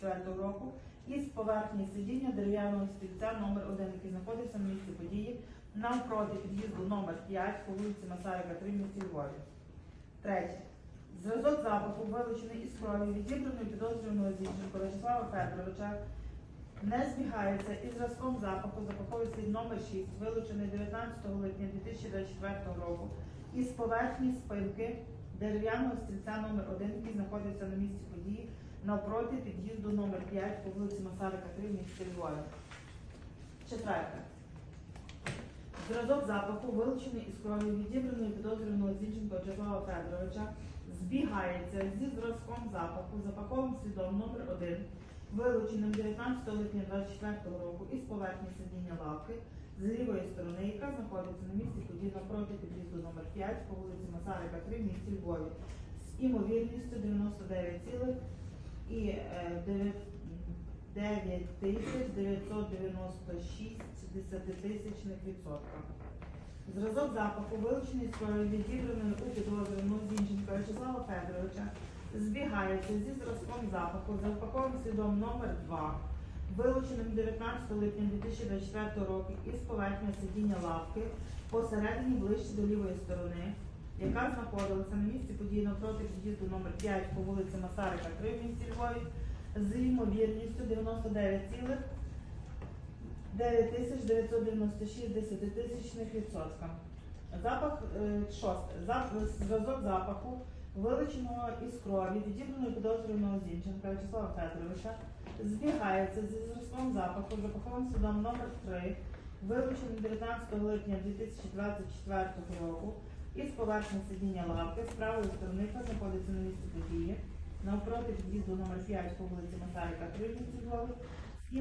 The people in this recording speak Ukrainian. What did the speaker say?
2004 року із поверхні сидіння дерев'яного стільця номер 1 який знаходиться на місці події навпроти під'їзду номер 5 по вулиці Масарика 3 в місті Львові. Третє. Зразок запаху, вилучений із крові, відібраної підозрюваного Зінченко Вячеслава Федоровича, не збігається із зразком запаху запаховий слід номер 6, вилучений 19 липня 2024 року із поверхні спинки дерев'яного стільця номер 1 який знаходиться на місці події навпроти під'їзду номер 5 по вулиці Масарика 3 в місті Львові. Четверте. Зразок запаху, вилучений із крові відібраної підозрюваного Зінченко Вячеслава Федоровича, збігається зі зразком запаху, запаковим слідом номер 1 вилученим 19 липня 2024 року із поверхні сидіння лавки з лівої сторони, яка знаходиться на місці події навпроти під'їзду номер 5 по вулиці Масарика 3 в місті Львові з імовірністю 99 цілих і е, 9 тисяч 996 десятитисячних відсотка. Зразок запаху, вилучений з відібраної у підозрюваного Зінченка Вячеслава Федоровича, збігається зі зразком запаху за упаковим слідом номер 2 вилученим 19 липня 2024 року із поверхні сидіння лавки посередині ближче до лівої сторони, яка знаходилася на місці події навпроти під'їзду номер 5 по вулиці Масарика 3 в місті Львові з ймовірністю 99 цілих 9996 десятитисячних відсотка. Запах е, шосте. Зразок запаху, вилученого із крові, відібраної підозрюваного Зінченка Вячеслава Федоровича, збігається зі зразком запаху, запаховим судом номер 3 вилученим 19 липня 2024 року із поверхні сидіння лавки з правої сторони, знаходиться на місці події, навпроти під'їзду номер 5 по вулиці Масарика 3 в